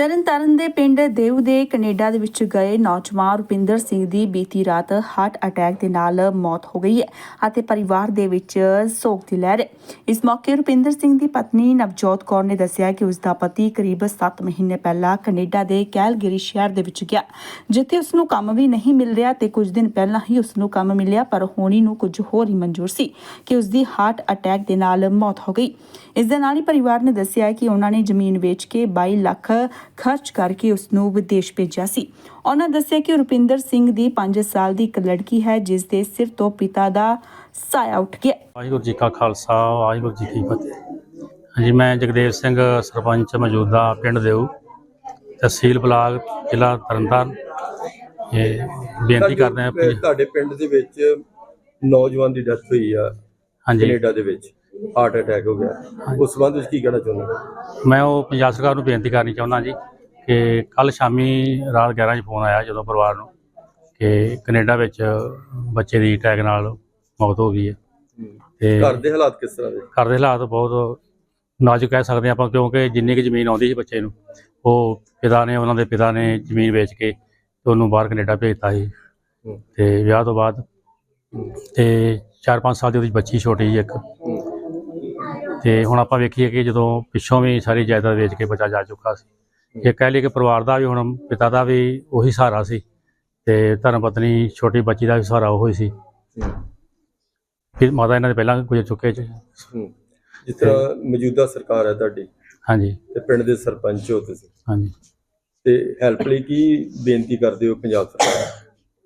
ਤਰਨਤਾਰਨ ਦੇ ਪਿੰਡ ਦੇਉ ਦੇ ਕੈਨੇਡਾ ਦੇ ਵਿੱਚ ਗਏ ਨੌਜਵਾਨ ਰੁਪਿੰਦਰ ਸਿੰਘ ਦੀ ਬੀਤੀ ਰਾਤ ਹਾਰਟ ਅਟੈਕ ਦੇ ਨਾਲ ਮੌਤ ਹੋ ਗਈ ਹੈ ਅਤੇ ਪਰਿਵਾਰ ਦੇ ਵਿੱਚ ਸੋਗ ਦੀ ਲਹਿਰ ਹੈ। ਇਸ ਮੌਕੇ ਰੁਪਿੰਦਰ ਸਿੰਘ ਦੀ ਪਤਨੀ ਨਵਜੋਤ ਕੌਰ ਨੇ ਦੱਸਿਆ ਕਿ ਉਸ ਦਾ ਪਤੀ ਕਰੀਬ 7 ਮਹੀਨੇ ਪਹਿਲਾਂ ਕੈਨੇਡਾ ਦੇ ਕੈਲਗਰੀ ਸ਼ਹਿਰ ਦੇ ਵਿੱਚ ਗਿਆ, ਜਿੱਥੇ ਉਸ ਨੂੰ ਕੰਮ ਵੀ ਨਹੀਂ ਮਿਲ ਰਿਹਾ ਤੇ ਕੁਝ ਦਿਨ ਪਹਿਲਾਂ ਹੀ ਉਸ ਨੂੰ ਕੰਮ ਮਿਲਿਆ, ਪਰ ਹੋਣੀ ਨੂੰ ਕੁਝ ਹੋਰ ਹੀ ਮਨਜ਼ੂਰ ਸੀ ਕਿ ਉਸ ਦੀ ਹਾਰਟ ਅਟੈਕ ਦੇ ਨਾਲ ਮੌਤ ਹੋ ਗਈ। ਇਸ ਦੇ ਨਾਲ ਹੀ ਪਰਿਵਾਰ ਨੇ ਦੱਸਿਆ ਕਿ ਉਹਨਾਂ ਨੇ ਜ਼ਮੀਨ ਵੇਚ ਕੇ 22 ਲੱਖ ਖਰਚ ਕਰਕੇ ਉਸ ਨੂੰ ਵਿਦੇਸ਼ ਭੇਜਿਆ ਸੀ। ਉਹਨਾਂ ਦੱਸਿਆ ਕਿ ਰੁਪਿੰਦਰ ਸਿੰਘ ਦੀ 5 ਸਾਲ ਦੀ ਇੱਕ ਲੜਕੀ ਹੈ ਜਿਸ ਦੇ ਸਿਰ ਤੋਂ ਪਿਤਾ ਦਾ ਸਾਇਆ ਉੱਠ ਗਿਆ। ਵਾਹਿਗੁਰੂ ਜੀ ਕਾ ਖਾਲਸਾ ਵਾਹਿਗੁਰੂ ਜੀ ਕੀ ਫਤਿਹ। ਹਾਂਜੀ ਮੈਂ ਜਗਦੇਵ ਸਿੰਘ ਸਰਪੰਚ ਮੌਜੂਦਾ ਪਿੰਡ ਦੇਉ ਤਹਿਸੀਲ ਬਲਾਕ ਜ਼ਿਲ੍ਹਾ ਤਰਨਤਾਰਨ। ਇਹ ਬੇਨਤੀ ਕਰਦੇ ਤੁਹਾਡੇ- ਤੁਹਾਡੇ ਪਿੰਡ ਦੇ ਵਿੱਚ ਨੌਜਵਾਨ ਦੀ ਡੈਥ ਹੋਈ ਆ ਹਾਂਜੀ। ਕੈਨੇਡਾ ਦੇ ਵਿੱਚ। ਹਾਰਟ ਅਟੈਕ ਹੋ ਗਿਆ ਉਸ ਸੰਬੰਧ ਵਿੱਚ ਕੀ ਕਹਿਣਾ ਚਾਹੁੰਦੇ ਮੈਂ ਉਹ ਪੰਜਾਬ ਸਰਕਾਰ ਨੂੰ ਬੇਨਤੀ ਕਰਨੀ ਚਾਹੁੰਦਾ ਜੀ ਕਿ ਕੱਲ ਸ਼ਾਮੀ ਰਾਤ 11 ਵਜੇ ਫੋਨ ਆਇਆ ਜਦੋਂ ਪਰਿਵਾਰ ਨੂੰ ਕਿ ਕੈਨੇਡਾ ਵਿੱਚ ਬੱਚੇ ਦੀ ਅਟੈਕ ਨਾਲ ਮੌਤ ਹੋ ਗਈ ਹੈ ਤੇ ਘਰ ਦੇ ਹਾਲਾਤ ਕਿਸ ਤਰ੍ਹਾਂ ਦੇ ਘਰ ਦੇ ਹਾਲਾਤ ਬਹੁਤ ਨਾਜ਼ੁਕ ਕਹਿ ਸਕਦੇ ਹਾਂ ਆਪਾਂ ਕਿਉਂਕਿ ਜਿੰਨੀ ਕੁ ਜ਼ਮੀਨ ਆਉਂਦੀ ਸੀ ਬੱਚੇ ਨੂੰ ਉਹ ਪਿਤਾ ਨੇ ਉਹਨਾਂ ਦੇ ਪਿਤਾ ਨੇ ਜ਼ਮੀਨ ਵੇਚ ਕੇ ਤੇ ਉਹਨੂੰ ਬਾਹਰ ਕੈਨੇਡਾ ਭੇਜਤਾ ਸੀ। ਤੇ ਵਿਆਹ ਤੋਂ ਬਾਅਦ। ਤੇ 4-5 ਸਾਲ ਦੀ ਉਹਦੀ ਬੱਚੀ ਛੋਟੀ ਜਿਹੀ ਇੱਕ। ਤੇ ਹੁਣ ਆਪਾਂ ਵੇਖੀਏ ਕਿ ਜਦੋਂ ਪਿੱਛੋਂ ਵੀ ਸਾਰੀ ਜਾਇਦਾਦ ਵੇਚ ਕੇ ਬੱਚਾ ਜਾ ਚੁੱਕਾ ਸੀ ਇਹ ਕਹਿ ਲਈ ਕਿ ਪਰਿਵਾਰ ਦਾ ਵੀ ਹੁਣ ਪਿਤਾ ਦਾ ਵੀ ਉਹੀ ਸਹਾਰਾ ਸੀ ਤੇ ਧਰਮ ਪਤਨੀ ਛੋਟੀ ਬੱਚੀ ਦਾ ਵੀ ਸਹਾਰਾ ਉਹ ਸੀ। ਫਿਰ ਮਾਤਾ ਇਹਨਾਂ ਦੇ ਪਹਿਲਾਂ ਗੁਜ਼ਰ ਚੁੱਕੇ ਚ। ਜਿਸ ਤਰ੍ਹਾਂ ਮੌਜੂਦਾ ਸਰਕਾਰ ਹੈ ਤੁਹਾਡੀ ਹਾਂਜੀ ਤੇ ਪਿੰਡ ਦੇ ਸਰਪੰਚ ਹੋ ਤੁਸੀਂ ਹਾਂਜੀ ਤੇ ਹੈਲਪ ਲਈ ਕੀ ਬੇਨਤੀ ਕਰਦੇ ਹੋ ਪੰਜਾਬ ਸਰਕਾਰ?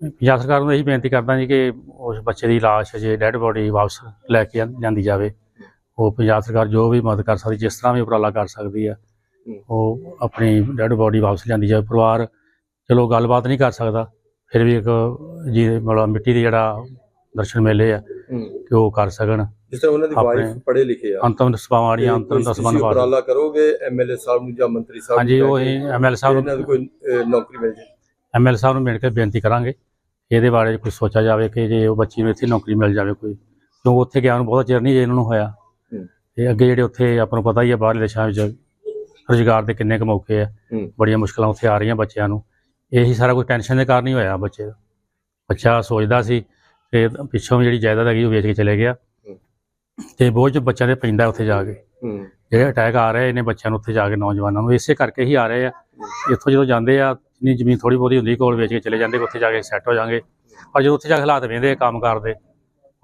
ਪੰਜਾਬ ਸਰਕਾਰ ਨੂੰ ਇਹੀ ਬੇਨਤੀ ਕਰਦਾ ਜੀ ਕਿ ਉਸ ਬੱਚੇ ਦੀ ਲਾਸ਼ ਜੇ ਡੈੱਡ ਬੋਡੀ ਵਾਪਸ ਲੈ ਕੇ ਜਾਂਦੀ ਜਾਵੇ ਉਹ ਪੰਜਾਬ ਸਰਕਾਰ ਜੋ ਵੀ ਮਦਦ ਕਰ ਸਕਦੀ ਜਿਸ ਤਰ੍ਹਾਂ ਵੀ ਉਪਰਾਲਾ ਕਰ ਸਕਦੀ ਆ। ਉਹ ਆਪਣੀ ਡੈੱਡ ਬੋਡੀ ਵਾਪਸ ਲਿਆਂਦੀ ਜਾਵੇ। ਪਰਿਵਾਰ ਚਲੋ ਗੱਲਬਾਤ ਨਹੀਂ ਕਰ ਸਕਦਾ ਫਿਰ ਵੀ ਇੱਕ ਜੀ ਮਤਲਬ ਮਿੱਟੀ ਦੇ ਜਿਹੜਾ ਦਰਸ਼ਨ ਮੇਲੇ ਆ। ਕਿ ਉਹ ਕਰ ਸਕਣ। ਜਿਸ ਤਰ੍ਹਾਂ ਉਹਨਾਂ ਦੀ ਵਾਈਫ ਪੜ੍ਹੇ ਲਿਖੇ ਆ। ਅੰਤਮ ਵਾਲੀਆਂ ਤੇ ਅੰਤਮ ਦਸਵਾਂ ਨਿਭਾ ਉਪਰਾਲਾ ਕਰੋਗੇ ਐਮਐਲਏ ਸਾਹਿਬ ਨੂੰ ਜਾਂ ਮੰਤਰੀ ਸਾਹਿਬ ਹਾਂਜੀ ਉਹ ਕਹਿ ਇਹ ਕੇ? ਐਮਐਲ ਕਿ ਸਾਹਿਬ ਇਹਨਾਂ ਨੂੰ ਕੋਈ ਨੌਕਰੀ ਮਿਲ ਜਾਏ ਐਮਐਲ ਸਾਹਿਬ ਨੂੰ ਮਿਲ ਕੇ ਬੇਨਤੀ ਕਰਾਂਗੇ। ਇਹਦੇ ਬਾਰੇ ਕੁਝ ਸੋਚਿਆ ਜਾਵੇ ਕਿ ਜੇ ਉਹ ਬੱਚੀ ਨੂੰ ਇੱਥੇ ਨੌਕਰੀ ਮਿਲ ਜਾਵੇ ਕੋਈ ਕਿਉਂਕਿ ਉੱਥੇ ਗਿਆ ਨੂੰ ਬਹੁਤ ਚਿਰ ਨਹੀਂ ਜੇ ਇਹਨਾਂ ਨੂੰ ਹੋਇਆ। ਤੇ ਅੱਗੇ ਜਿਹੜੇ ਉੱਥੇ ਆਪਾਂ ਨੂੰ ਪਤਾ ਹੀ ਹੈ ਬਾਹਰਲੇ ਦੇਸ਼ਾਂ ਵਿੱਚ ਰੁਜ਼ਗਾਰ ਦੇ ਕਿੰਨੇ ਕੁ ਮੌਕੇ ਆ ਹੂੰ। ਬੜੀਆਂ ਮੁਸ਼ਕਲਾਂ ਉੱਥੇ ਆ ਰਹੀਆਂ ਬੱਚਿਆਂ ਨੂੰ। ਇਹੀ ਸਾਰਾ ਕੁਝ ਟੈਨਸ਼ਨ ਦੇ ਕਾਰਨ ਹੀ ਹੋਇਆ ਬੱਚੇ ਦਾ। ਬੱਚਾ ਸੋਚਦਾ ਸੀ ਤੇ ਪਿੱਛੋਂ ਵੀ ਜਿਹੜੀ ਜਾਇਦਾਦ ਹੈਗੀ ਉਹ ਵੇਚ ਕੇ ਚਲੇ ਗਿਆ। ਹੂੰ। ਤੇ ਬੋਝ ਬੱਚਿਆਂ ਦੇ ਪੈਂਦਾ ਉੱਥੇ ਜਾ ਕੇ। ਹੂੰ। ਜਿਹੜੇ ਅਟੈਕ ਆ ਰਹੇ ਨੇ ਬੱਚਿਆਂ ਨੂੰ ਉੱਥੇ ਜਾ ਕੇ ਨੌਜਵਾਨਾਂ ਨੂੰ ਇਸੇ ਕਰਕੇ ਹੀ ਆ ਰਹੇ ਆ। ਇੱਥੋਂ ਜਦੋਂ ਜਾਂਦੇ ਆ ਜਿੰਨੀ ਜ਼ਮੀਨ ਥੋੜੀ ਬਹੁਤੀ ਹੁੰਦੀ ਕੋਲ ਵੇਚ ਕੇ ਚਲੇ ਜਾਂਦੇ ਉੱਥੇ ਜਾ ਕੇ ਸੈੱਟ ਹੋ ਜਾਣਗੇ ਪਰ ਜਦੋਂ ਉੱਥੇ ਜਾ ਕੇ ਹਾਲਾਤ ਵੇਂਦੇ ਕੰਮ ਕਰਦੇ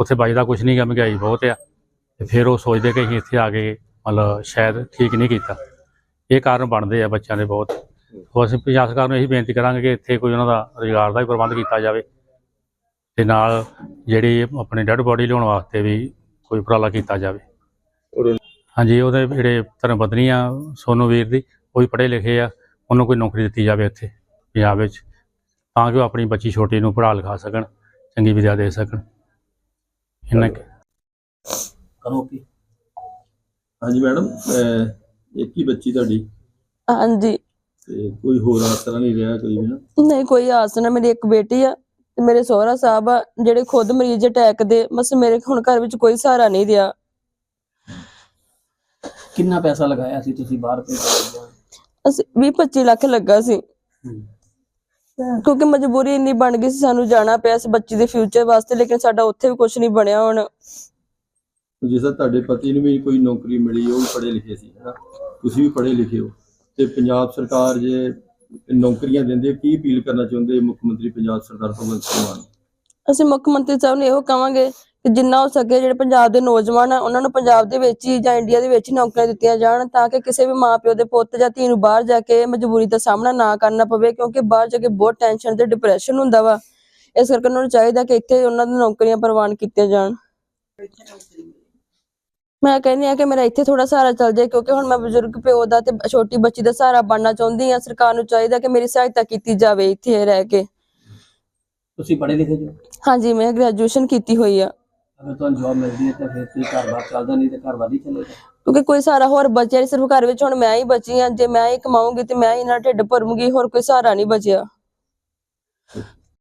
ਉੱਥੇ ਬਚਦਾ ਕੁਝ ਨਹੀਂ ਗਾ ਮਹਿੰਗਾਈ ਬਹੁਤ ਆ। ਤੇ ਫਿਰ ਉਹ ਸੋਚਦੇ ਕਿ ਅਸੀਂ ਇੱਥੇ ਆ ਕੇ ਮਤਲਬ ਸ਼ਾਇਦ ਠੀਕ ਨਹੀਂ ਕੀਤਾ। ਇਹ ਕਾਰਨ ਬਣਦੇ ਆ ਬੱਚਿਆਂ ਦੇ ਬਹੁਤ। ਉਹ ਅਸੀਂ ਪੰਜਾਬ ਸਰਕਾਰ ਨੂੰ ਇਹੀ ਬੇਨਤੀ ਕਰਾਂਗੇ ਕਿ ਇੱਥੇ ਕੋਈ ਉਹਨਾਂ ਦਾ ਰੁਜ਼ਗਾਰ ਦਾ ਵੀ ਪ੍ਰਬੰਧ ਕੀਤਾ ਜਾਵੇ ਤੇ ਨਾਲ ਜਿਹੜੀ ਆਪਣੀ ਡੈੱਡ ਬੋਡੀ ਲਿਆਉਣ ਵਾਸਤੇ ਵੀ ਕੋਈ ਉਪਰਾਲਾ ਕੀਤਾ ਜਾਵੇ। ਹਾਂਜੀ, ਉਹਦੇ ਜਿਹੜੇ ਧਰਮ ਪਤਨੀ ਆ, ਸੋਨੂ ਵੀਰ ਦੀ, ਉਹ ਵੀ ਪੜ੍ਹੇ ਲਿਖੇ ਆ, ਉਹਨੂੰ ਕੋਈ ਨੌਕਰੀ ਦਿੱਤੀ ਜਾਵੇ ਇੱਥੇ, ਪੰਜਾਬ ਵਿੱਚ, ਤਾਂ ਕਿ ਉਹ ਆਪਣੀ ਬੱਚੀ ਛੋਟੀ ਨੂੰ ਪੜ੍ਹਾ ਲਿਖਾ ਸਕਣ, ਚੰਗੀ ਵਿਦਿਆ ਦੇ ਸਕਣ। ਇਹਨਾਂ ਕੁ- ਕਰੋ ਕੀ? ਹਾਂਜੀ ਮੈਡਮ ਇੱਕ ਹੀ ਬੱਚੀ ਤੁਹਾਡੀ। ਹਾਂਜੀ। ਤੇ ਕੋਈ ਹੋਰ ਆਸਰਾ ਨਹੀਂ ਰਿਹਾ ਕੋਈ ਵੀ ਨਾ? ਨਹੀਂ ਕੋਈ ਆਸ ਨਾ ਮੇਰੀ ਇੱਕ ਬੇਟੀ ਆ ਤੇ ਮੇਰੇ ਸਹੁਰਾ ਸਾਹਿਬ ਆ ਜਿਹੜੇ ਖੁਦ ਮਰੀਜ਼ ਅਟੈਕ ਦੇ ਬਸ ਮੇਰੇ ਹੁਣ ਘਰ ਵਿੱਚ ਕੋਈ ਸਹਾਰਾ ਨਹੀਂ ਰਿਹਾ। ਕਿੰਨਾ ਪੈਸਾ ਲਗਾਇਆ ਸੀ ਤੁਸੀਂ ਬਾਹਰ ਭੇਜਣ ਅਸੀਂ 20 25 ਲੱਖ ਲੱਗਾ ਸੀ। ਕਿਉਂਕਿ ਮਜਬੂਰੀ ਇੰਨੀ ਬਣ ਗਈ ਸੀ ਸਾਨੂੰ ਜਾਣਾ ਪਿਆ ਸੀ ਬੱਚੀ ਦੇ ਫਿਊਚਰ ਵਾਸਤੇ ਲੇਕਿਨ ਸਾਡਾ ਉੱਥੇ ਵੀ ਕੁਝ ਨਹੀਂ ਬਣਿਆ ਹੁਣ। ਜਿਸ ਤਰ੍ਹਾਂ ਤੁਹਾਡੇ ਪਤੀ ਨੂੰ ਵੀ ਕੋਈ ਨੌਕਰੀ ਮਿਲੀ, ਉਹ ਵੀ ਪੜ੍ਹੇ ਲਿਖੇ ਸੀ ਹੈ ਤੁਸੀਂ ਵੀ ਪੜ੍ਹੇ ਲਿਖੇ ਹੋ। ਤੇ ਪੰਜਾਬ ਸਰਕਾਰ ਜੇ ਨੌਕਰੀਆਂ ਦਿੰਦੇ ਕੀ ਅਪੀਲ ਕਰਨਾ ਚਾਹੁੰਦੇ ਮੁੱਖ ਮੰਤਰੀ ਪੰਜਾਬ ਸਰਦਾਰ ਭਗਵੰਤ ਸਿੰਘ ਮਾਨ? ਅਸੀਂ ਮੁੱਖ ਮੰਤਰੀ ਸਾਹਿਬ ਨੂੰ ਇਹੋ ਕਵਾਂਗੇ ਕਿ ਜਿੰਨਾ ਹੋ ਸਕੇ ਜਿਹੜੇ ਪੰਜਾਬ ਦੇ ਨੌਜਵਾਨ ਆ, ਉਹਨਾਂ ਨੂੰ ਪੰਜਾਬ ਦੇ ਵਿੱਚ ਹੀ ਜਾਂ ਇੰਡੀਆ ਦੇ ਵਿੱਚ ਹੀ ਨੌਕਰੀਆਂ ਦਿੱਤੀਆਂ ਜਾਣ ਤਾਂ ਕਿ ਕਿਸੇ ਵੀ ਮਾਪਿਓ ਦੇ ਪੁੱਤ ਜਾਂ ਧੀ ਨੂੰ ਬਾਹਰ ਜਾ ਕੇ ਮਜਬੂਰੀ ਦਾ ਸਾਹਮਣਾ ਨਾ ਕਰਨਾ ਪਵੇ, ਕਿਉਂਕਿ ਬਾਹਰ ਜਾ ਕੇ ਬਹੁਤ ਟੈਨਸ਼ਨ ਤੇ ਡਿਪਰੈਸ਼ਨ ਹੁੰਦਾ ਵਾ। ਇਸ ਕਰਕੇ ਉਹਨਾਂ ਨੂੰ ਚਾਹੀਦਾ ਕਿ ਇੱਥੇ ਉਹਨਾਂ ਨੂੰ ਨੌਕਰੀਆਂ ਪ੍ਰਵਾਨ ਕੀਤੀਆਂ ਜਾਣ। ਮੈਂ ਕਹਿੰਦੀ ਆ ਕਿ ਮੇਰਾ ਇੱਥੇ ਥੋੜਾ ਸਹਾਰਾ ਚੱਲ ਜਾਏ ਕਿਉਂਕਿ ਹੁਣ ਮੈਂ ਬਜ਼ੁਰਗ ਪਿਓ ਦਾ ਤੇ ਛੋਟੀ ਬੱਚੀ ਦਾ ਸਹਾਰਾ ਬਣਨਾ ਚਾਹੁੰਦੀ ਆ ਸਰਕਾਰ ਨੂੰ ਚਾਹੀਦਾ ਕਿ ਮੇਰੀ ਸਹਾਇਤਾ ਕੀਤੀ ਜਾਵੇ ਇੱਥੇ ਰਹਿ ਕੇ। ਤੁਸੀਂ ਪੜ੍ਹੇ ਲਿਖੇ ਜੋ? ਹਾਂਜੀ ਮੈਂ ਗ੍ਰੈਜੂਏਸ਼ਨ ਕੀਤੀ ਹੋਈ ਆ। ਅਗਰ ਤੁਹਾਨੂੰ ਜੌਬ ਮਿਲਦੀ ਹੈ ਤਾਂ ਫਿਰ ਤੁਸੀਂ ਘਰ-ਬਾਰ ਚੱਲਦਾ ਨਹੀਂ ਤੇ ਘਰ-ਬਾਰ ਹੀ ਚੱਲੇਗਾ ਕਿਉਂਕਿ ਕੋਈ ਸਹਾਰਾ ਹੋਰ ਬਚਿਆ ਨਹੀਂ ਸਿਰਫ ਘਰ ਵਿੱਚ ਹੁਣ ਮੈਂ ਹੀ ਬਚੀ ਆ ਜੇ ਮੈਂ ਹੀ ਕਮਾਉਂਗੀ ਤੇ ਮੈਂ ਹੀ ਨਾਲ ਢਿੱਡ ਭਰੂੰਗੀ ਹੋਰ ਕੋਈ ਸਹਾਰਾ ਨਹੀਂ ਬਚਿਆ।